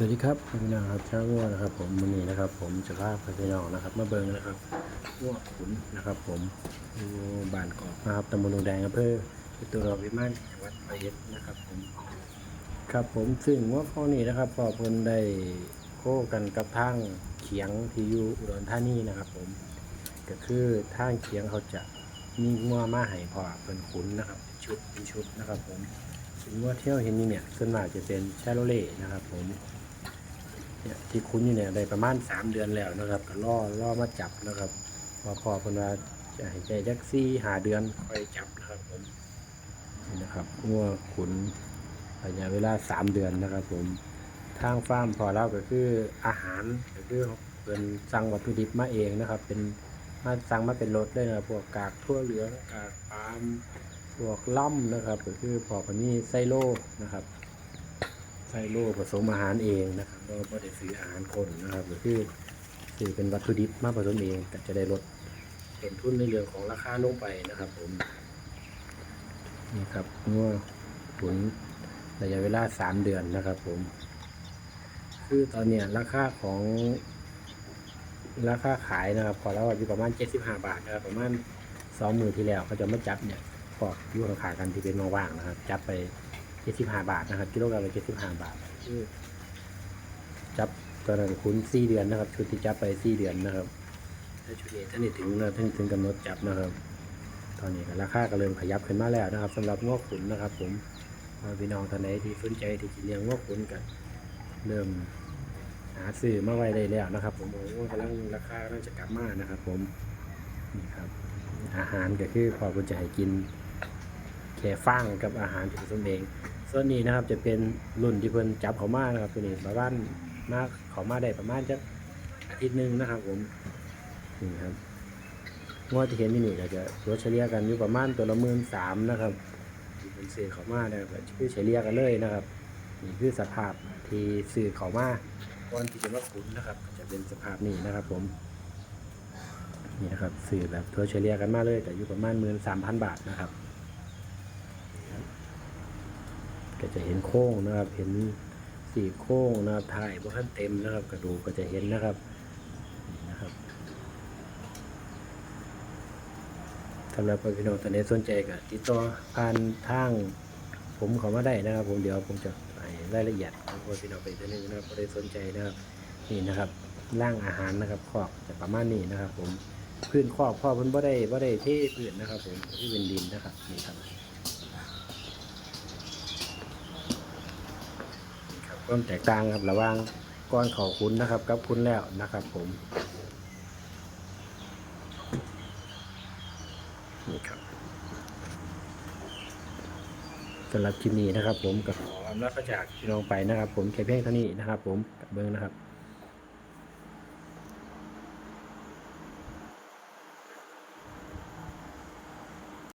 สวัสดีครับพี่น้องครับช่างง่วนะครับ ผมวันนี้นะครับ ผมจะพาพี่น้องนะครับมาเบิ่งนะครับง่วขุนนะครับ ผมอยู่บ้านเกาะนะครับตำบลหนองแดงอำเภอพิตูรวิมานจังหวัดร้อยองนะครับ ผม ครับผมซึ่งว่าข้อนี้นะครับพอเพิ่นได้โค้กันกับทางเขียงที่อยู่อุดรธานีนะครับ ผม ก็คือทางเขียงเขาจะมีงัวมาให้พอเพิ่นขุนนะครับ ชุดเป็นชุดนะครับ ผมซึ่งงัวเที่ยวเห็นนี่เนี่ยส่วนมากจะเป็นชาโลเล่นะครับ ผม เนี่ยที่คุ้นอยู่เนี่ยได้ประมาณ3เดือนแล้วนะครับก็ล่อล่อมาจับนะครับพอพอเพิ่นว่าจะให้ใจแท็กซี่หาเดือนค่อยจับนะครับผมนี่นะครับงัวขุนระยะเวลา3เดือนนะครับ ผมทางฟาร์มพอเล่าก็คืออาหารก็คือเป็นสั่งวัตถุดิบมาเองนะครับ เป็นมาสั่งมาเป็นรถเลยนะครับพวกกากทั่วเหลืองกากปาล์มพวกล่ำนะครับ ก็คือพอคนนี้ไซโลนะครับ ไซโลผสมอาหารเองนะครับเราไม่ได้ซื้ออาหารคนนะครับก็คือซื้อเป็นวัตถุดิบมาผสมเองก็จะได้ลดต้นทุนในเรื่องของราคาลงไปนะครับผมนี่ครับงัวผลระยะเวลา3เดือนนะครับ ผม คือตอนเนี้ยราคาของราคาขายนะครับพอแล้วอยู่ประมาณ75บาทนะครับประมาณ2มือที่แล้วเขาจะไมาจับเนี่ยพออยู่ข้างๆกันที่เป็นว่างๆนะครับ จับไป 75บาทนะครับ กิโลกรัมละ75บาทคือจับตอนนั้นคุณ4เดือนนะครับชุดที่จับไป4เดือนนะครับถ้าชุดนี้ท่านถึงนะถึงถึงกำหนดจับนะครับ ตอนนี้ราคาก็เริ่มขยับขึ้นมาแล้วนะครับสำหรับงอกขุนนะครับ ผมพี่น้องท่านใดที่สนใจที่จะเลี้ยงงวขุนกันเริ่มหาซื้อมาไว้ได้แล้วนะครับ ผมโอ้กำลังราคากำลังจะกลับมานะครับ ผมนี่ครับอาหารก็คือพอคุณจะให้กินแค่ฟางกับอาหารที่ผสมเอง ส่วนนี้นะครับจะเป็นรุ่นที่เพิ่นจับเขามานะครับตัวนี้ประมาณมาเขามาได้ประมาณจะอาทิตย์หนึ่งนะครับผมนี่ครับงวดที่เห็นที่นี่ก็จะตัวเฉลี่ยกันอยู่ประมาณตัวละหมื่นสามนะครับที่เป็นสื่อเขามานะครับก็คือเฉลี่ยกันเลยนะครับนี่คือสภาพที่สื่อเขามาก่อนที่จะมาขุนนะครับ จะเป็นสภาพนี้นะครับ ผมนี่นะครับสื่อแบบทัวเฉลี่ยกันมาเลยแต่อยู่ประมาณหมื่นสามพันบาทนะครับ ก็จะเห็นโค้งนะครับ เห็นสี่โค้งนะครับถ่ายบ่ทันเต็มนะครับ กระดูกก็จะเห็นนะครับนี่นะครับสำหรับพี่น้องท่านใดสนใจก็ติดต่อผ่านทางผมเขามาได้นะครับ ผมเดี๋ยวผมจะให้รายละเอียดของพี่น้องไปตัวนึงนะครับก็ได้สนใจนะครับนี่นะครับร่างอาหารนะครับคอกจะประมาณนี้นะครับ ผมพื้นคอกพ่อเพิ่นบ่ได้บ่ได้เทพื้นนะครับ ผมที่เป็นดินนะครับนี่ครับ ความแตกต่างครับระหว่างก้อนเขาคุ้นนะครับ กับคุ้นแล้วนะครับ ผมนี่ครับสำหรับคลิปนี้นะครับ ผมกับขออำลาพระจากพี่น้องไปนะครับ ผมแค่เพียงเท่านี้นะครับ ผมกับเบิ้งนะครับ